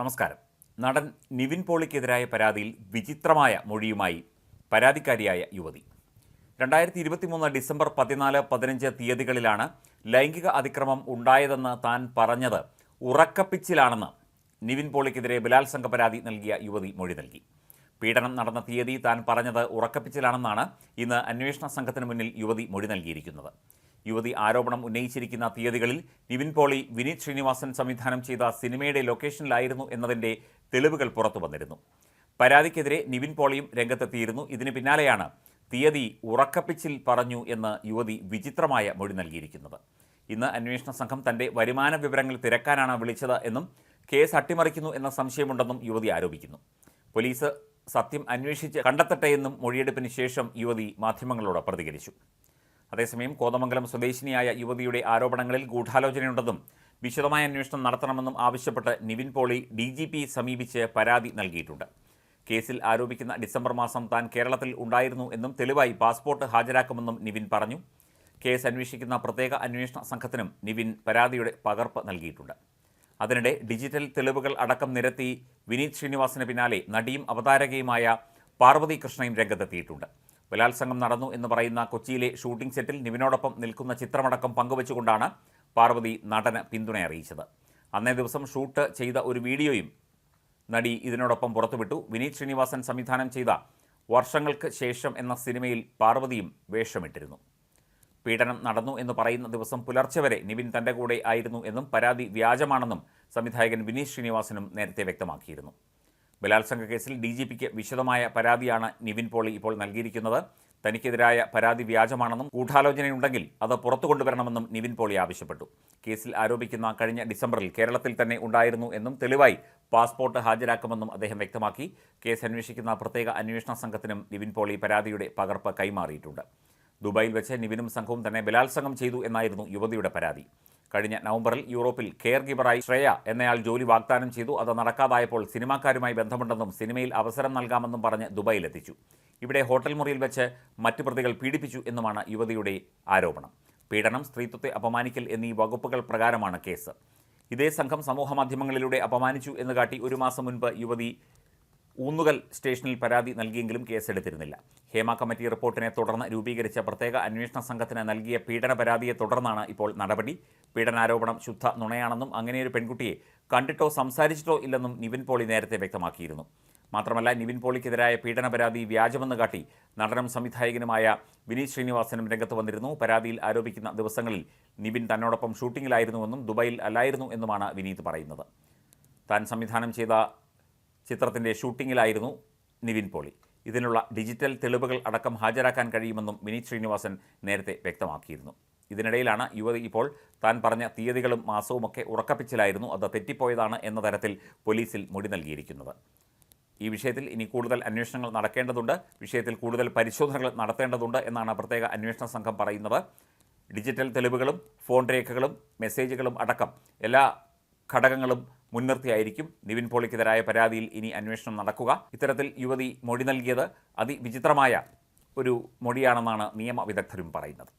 നമസ്കാരം. നടൻ നിവിൻ പോളിക്കെതിരായ പരാതിയിൽ വിചിത്രമായ മൊഴിയുമായി പരാതിക്കാരിയായ യുവതി. രണ്ടായിരത്തി ഇരുപത്തിമൂന്ന് ഡിസംബർ പതിനാല് പതിനഞ്ച് തീയതികളിലാണ് ലൈംഗിക അതിക്രമം ഉണ്ടായതെന്ന് താൻ പറഞ്ഞത് ഉറക്കപ്പിച്ചിലാണെന്ന് നിവിൻ പോളിക്കെതിരെ ബലാത്സംഗ പരാതി നൽകിയ യുവതി മൊഴി നൽകി. പീഡനം നടന്ന തീയതി താൻ പറഞ്ഞത് ഉറക്കപ്പിച്ചിലാണെന്നാണ് ഇന്ന് അന്വേഷണ സംഘത്തിന് മുന്നിൽ യുവതി മൊഴി നൽകിയിരിക്കുന്നത്. യുവതി ആരോപണം ഉന്നയിച്ചിരിക്കുന്ന തീയതികളിൽ നിവിൻ പോളി വിനീത് ശ്രീനിവാസൻ സംവിധാനം ചെയ്ത സിനിമയുടെ ലൊക്കേഷനിലായിരുന്നു എന്നതിന്റെ തെളിവുകൾ പുറത്തു വന്നിരുന്നു. പരാതിക്കെതിരെ നിവിൻ പോളിയും രംഗത്തെത്തിയിരുന്നു. ഇതിന് പിന്നാലെയാണ് തീയതി ഉറക്കപ്പിച്ചിൽ പറഞ്ഞു എന്ന് യുവതി വിചിത്രമായ മൊഴി നൽകിയിരിക്കുന്നത്. ഇന്ന് അന്വേഷണ സംഘം തന്റെ വരുമാന വിവരങ്ങൾ തിരക്കാനാണ് വിളിച്ചത് എന്നും കേസ് അട്ടിമറിക്കുന്നു എന്ന സംശയമുണ്ടെന്നും യുവതി ആരോപിക്കുന്നു. പോലീസ് സത്യം അന്വേഷിച്ച് കണ്ടെത്തട്ടെ എന്നും മൊഴിയെടുപ്പിന് ശേഷം യുവതി മാധ്യമങ്ങളോട് പ്രതികരിച്ചു. അതേസമയം കോതമംഗലം സ്വദേശിനിയായ യുവതിയുടെ ആരോപണങ്ങളിൽ ഗൂഢാലോചനയുണ്ടെന്നും വിശദമായ അന്വേഷണം നടത്തണമെന്നും ആവശ്യപ്പെട്ട് Nivin Pauly D G P സമീപിച്ച് പരാതി നൽകിയിട്ടുണ്ട്. കേസിൽ ആരോപിക്കുന്ന ഡിസംബർ മാസം താൻ കേരളത്തിൽ ഉണ്ടായിരുന്നു എന്നും തെളിവായി പാസ്പോർട്ട് ഹാജരാക്കുമെന്നും നിവിൻ പറഞ്ഞു. കേസ് അന്വേഷിക്കുന്ന പ്രത്യേക അന്വേഷണ സംഘത്തിനും നിവിൻ പരാതിയുടെ പകർപ്പ് നൽകിയിട്ടുണ്ട്. അതിനിടെ ഡിജിറ്റൽ തെളിവുകൾ അടക്കം നിരത്തി വിനീത് ശ്രീനിവാസിന് പിന്നാലെ നടിയും അവതാരകയുമായ പാർവതി കൃഷ്ണയും രംഗത്തെത്തിയിട്ടുണ്ട്. ബലാത്സംഗം നടന്നു എന്ന് പറയുന്ന കൊച്ചിയിലെ ഷൂട്ടിംഗ് സെറ്റിൽ നിവിനോടൊപ്പം നിൽക്കുന്ന ചിത്രമടക്കം പങ്കുവച്ചുകൊണ്ടാണ് പാർവതി നടന് പിന്തുണ അറിയിച്ചത്. അന്നേ ദിവസം ഷൂട്ട് ചെയ്ത ഒരു വീഡിയോയും നടി ഇതിനോടൊപ്പം പുറത്തുവിട്ടു. വിനീത് ശ്രീനിവാസൻ സംവിധാനം ചെയ്ത വർഷങ്ങൾക്ക് ശേഷം എന്ന സിനിമയിൽ പാർവതിയും വേഷമിട്ടിരുന്നു. പീഡനം നടന്നു എന്ന് പറയുന്ന ദിവസം പുലർച്ചെ വരെ നിവിൻ തന്റെ കൂടെ ആയിരുന്നു എന്നും പരാതി വ്യാജമാണെന്നും സംവിധായകൻ വിനീത് ശ്രീനിവാസനും നേരത്തെ വ്യക്തമാക്കിയിരുന്നു. ബലാത്സംഗ കേസിൽ ഡി ജി പിക്ക് വിശദമായ പരാതിയാണ് നിവിൻ പോളി ഇപ്പോൾ നൽകിയിരിക്കുന്നത്. തനിക്കെതിരായ പരാതി വ്യാജമാണെന്നും ഗൂഢാലോചനയുണ്ടെങ്കിൽ അത് പുറത്തു കൊണ്ടുവരണമെന്നും നിവിൻ പോളി ആവശ്യപ്പെട്ടു. കേസിൽ ആരോപിക്കുന്ന കഴിഞ്ഞ ഡിസംബറിൽ കേരളത്തിൽ തന്നെ ഉണ്ടായിരുന്നു എന്നും തെളിവായി പാസ്പോർട്ട് ഹാജരാക്കുമെന്നും അദ്ദേഹം വ്യക്തമാക്കി. കേസ് അന്വേഷിക്കുന്ന പ്രത്യേക അന്വേഷണ സംഘത്തിനും നിവിൻ പോളി പരാതിയുടെ പകർപ്പ് കൈമാറിയിട്ടുണ്ട്. ദുബായിൽ വെച്ച് നിവിനും സംഘവും തന്നെ ബലാത്സംഗം ചെയ്തു എന്നായിരുന്നു യുവതിയുടെ പരാതി. കഴിഞ്ഞ നവംബറിൽ യൂറോപ്പിൽ കെയർ ഗിവറായി ശ്രേയ എന്നയാൾ ജോലി വാഗ്ദാനം ചെയ്തു. അത് നടക്കാതായപ്പോൾ സിനിമാക്കാരുമായി ബന്ധമുണ്ടെന്നും സിനിമയിൽ അവസരം നൽകാമെന്നും പറഞ്ഞ് ദുബായിലെത്തിച്ചു. ഇവിടെ ഹോട്ടൽ മുറിയിൽ വെച്ച് മറ്റു പ്രതികൾ പീഡിപ്പിച്ചു എന്നുമാണ് യുവതിയുടെ ആരോപണം. പീഡനം സ്ത്രീത്വത്തെ അപമാനിക്കൽ എന്നീ വകുപ്പുകൾ പ്രകാരമാണ് കേസ്. ഇതേ സംഘം സമൂഹമാധ്യമങ്ങളിലൂടെ അപമാനിച്ചു എന്ന് കാട്ടി ഒരു മാസം മുൻപ് യുവതി ഊന്നുകൽ സ്റ്റേഷനിൽ പരാതി നൽകിയെങ്കിലും കേസെടുത്തിരുന്നില്ല. ഹേമ കമ്മിറ്റി റിപ്പോർട്ടിനെ തുടർന്ന് രൂപീകരിച്ച പ്രത്യേക അന്വേഷണ സംഘത്തിന് നൽകിയ പീഡന പരാതിയെ തുടർന്നാണ് ഇപ്പോൾ നടപടി. പീഡനാരോപണം ശുദ്ധ നുണയാണെന്നും അങ്ങനെയൊരു പെൺകുട്ടിയെ കണ്ടിട്ടോ സംസാരിച്ചിട്ടോ ഇല്ലെന്നും നിവിൻ പോളി നേരത്തെ വ്യക്തമാക്കിയിരുന്നു. മാത്രമല്ല നിവിൻ പോളിക്കെതിരായ പീഡന പരാതി വ്യാജമെന്ന് കാട്ടി നടനും സംവിധായകനുമായ വിനീത് ശ്രീനിവാസനും രംഗത്ത് വന്നിരുന്നു. പരാതിയിൽ ആരോപിക്കുന്ന ദിവസങ്ങളിൽ നിവിൻ തന്നോടൊപ്പം ഷൂട്ടിങ്ങിലായിരുന്നുവെന്നും ദുബായിൽ അല്ലായിരുന്നു എന്നുമാണ് വിനീത് പറയുന്നത്. താൻ സംവിധാനം ചെയ്ത ചിത്രത്തിന്റെ ഷൂട്ടിങ്ങിലായിരുന്നു നിവിൻ പോളി. ഇതിനുള്ള ഡിജിറ്റൽ തെളിവുകൾ അടക്കം ഹാജരാക്കാൻ കഴിയുമെന്നും വിനീത് ശ്രീനിവാസൻ നേരത്തെ വ്യക്തമാക്കിയിരുന്നു. ഇതിനിടയിലാണ് യുവതി ഇപ്പോൾ താൻ പറഞ്ഞ തീയതികളും മാസവുമൊക്കെ ഉറക്കപ്പിച്ചിലായിരുന്നു. അത് തെറ്റിപ്പോയതാണ് എന്ന തരത്തിൽ പോലീസിൽ മൊഴി നൽകിയിരിക്കുന്നത്. ഈ വിഷയത്തിൽ ഇനി കൂടുതൽ അന്വേഷണങ്ങൾ നടക്കേണ്ടതുണ്ട്. വിഷയത്തിൽ കൂടുതൽ പരിശോധനകൾ നടത്തേണ്ടതുണ്ട് എന്നാണ് പ്രത്യേക അന്വേഷണ സംഘം പറയുന്നത്. ഡിജിറ്റൽ തെളിവുകളും ഫോൺ രേഖകളും മെസ്സേജുകളും അടക്കം എല്ലാ ഘടകങ്ങളും മുൻനിർത്തിയായിരിക്കും. നിവിൻ പോളിക്കെതിരായ പരാതിയിൽ ഇനി അന്വേഷണം നടക്കുക. ഇത്തരത്തിൽ യുവതി മൊഴി നൽകിയത് അതിവിചിത്രമായ ഒരു മൊഴിയാണെന്നാണ് നിയമ വിദഗ്ധരും പറയുന്നത്.